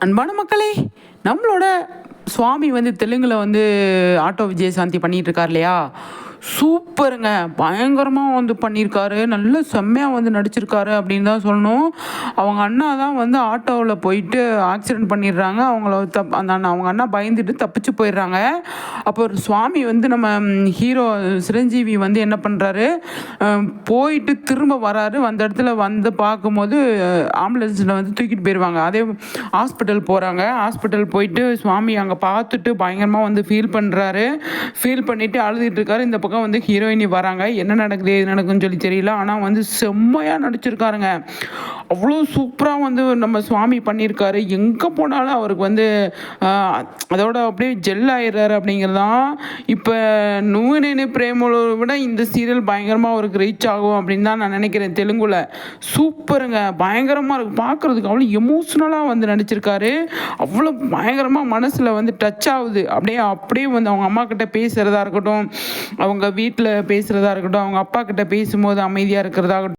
அன்பான மக்களே நம்மளோட சுவாமி வந்து தெலுங்கில் வந்து ஆட்டோ விஜயசாந்தி பண்ணிகிட்டு இருக்கார் இல்லையா? சூப்பருங்க. பயங்கரமாக வந்து பண்ணியிருக்காரு நல்ல செம்மையாக வந்து நடிச்சிருக்காரு அப்படின்னு தான் சொல்லணும். அவங்க அண்ணா தான் வந்து ஆட்டோவில் போயிட்டு ஆக்சிடென்ட் பண்ணிடுறாங்க. அவங்கள தப் அந்த அண்ணா அவங்க அண்ணா பயந்துட்டு தப்பிச்சு போயிடுறாங்க. அப்போ ஒரு சுவாமி வந்து நம்ம ஹீரோ சிரஞ்சீவி வந்து என்ன பண்ணுறாரு போயிட்டு திரும்ப வராரு. அந்த இடத்துல வந்து பார்க்கும்போது ஆம்புலன்ஸில் வந்து தூக்கிட்டு போயிடுவாங்க அதே ஹாஸ்பிட்டல் போகிறாங்க ஹாஸ்பிட்டல் போயிட்டு சுவாமி அங்கே பார்த்துட்டு பயங்கரமாக வந்து ஃபீல் பண்ணுறாரு ஃபீல் பண்ணிவிட்டு அழுதுட்டு இருக்காரு. இந்த பக்கம் வந்து ஹீரோயினி வராங்க. என்ன நடக்குது எது நடக்குதுன்னு சொல்லி தெரியல. ஆனால் வந்து செம்மையாக நடிச்சிருக்காருங்க. அவ்வளோ சூப்பராக வந்து நம்ம சுவாமி பண்ணியிருக்காரு. எங்கே போனாலும் அவருக்கு வந்து அதோட அப்படியே ஜெல் ஆயிடுறாரு அப்படிங்கிறதான். இப்போ நூனேனு பிரேமலோ விட இந்த சீரியல் பயங்கரமாக அவருக்கு ரீச் ஆகும் அப்படின்னு தான் நான் நினைக்கிறேன் தெலுங்குல. சூப்பருங்க. பயங்கரமாக இருக்கு. பார்க்குறதுக்கு அவ்வளோ எமோஷ்னலாக வந்து நடிச்சிருக்காரு. அவ்வளோ பயங்கரமாக மனசில் வந்து டச் ஆகுது. அப்படியே அப்படியே வந்து அவங்க அம்மா கிட்ட பேசுகிறதா இருக்கட்டும் அவங்க வீட்டில் பேசுகிறதா இருக்கட்டும் அவங்க அப்பா கிட்ட பேசும்போது அமைதியாக இருக்கிறதாகட்டும்